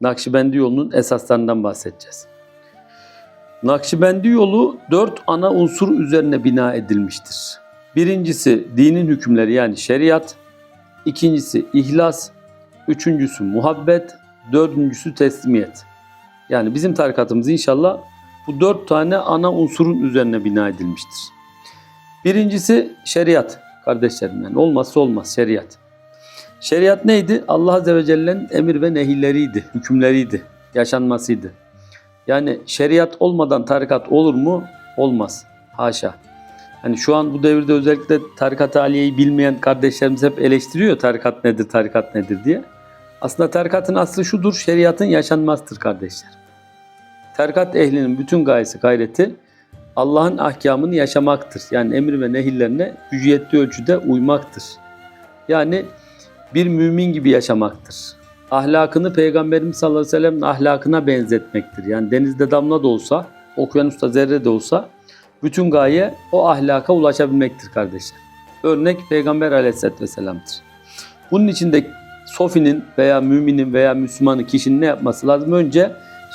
Nakşibendi yolunun esaslarından bahsedeceğiz. Nakşibendi yolu dört ana unsur üzerine bina edilmiştir. Birincisi dinin hükümleri yani şeriat, ikincisi ihlas, üçüncüsü muhabbet, dördüncüsü teslimiyet. Yani bizim tarikatımız inşallah bu dört tane ana unsurun üzerine bina edilmiştir. Birincisi şeriat kardeşlerim yani olmazsa olmaz şeriat. Şeriat neydi? Allah Azze ve Celle'nin emir ve nehirleriydi, hükümleriydi, yaşanmasıydı. Yani şeriat olmadan tarikat olur mu? Olmaz. Haşa. Hani şu an bu devirde özellikle tarikat aliyeyi bilmeyen kardeşlerimiz hep eleştiriyor tarikat nedir, tarikat nedir diye. Aslında tarikatın aslı şudur, şeriatın yaşanmasıdır kardeşler. Tarikat ehlinin bütün gayesi, gayreti Allah'ın ahkamını yaşamaktır. Yani emir ve nehirlerine gücü yettiği ölçüde uymaktır. Yani bir mümin gibi yaşamaktır. Ahlakını Peygamberimiz sallallahu aleyhi ve sellem'in ahlakına benzetmektir. Yani denizde damla da olsa, okyanusta zerre de olsa bütün gaye o ahlaka ulaşabilmektir kardeşler. Örnek Peygamber aleyhisselatü vesselam'dır. Bunun için de Sofi'nin veya müminin veya Müslümanın kişinin ne yapması lazım? Önce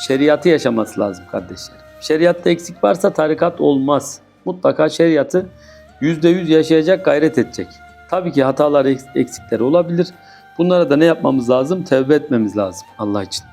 şeriatı yaşaması lazım kardeşler. Şeriatta eksik varsa tarikat olmaz. Mutlaka şeriatı yüzde yüz yaşayacak gayret edecek. Tabii ki hatalar eksikleri olabilir. Bunlara da ne yapmamız lazım? Tevbe etmemiz lazım Allah için.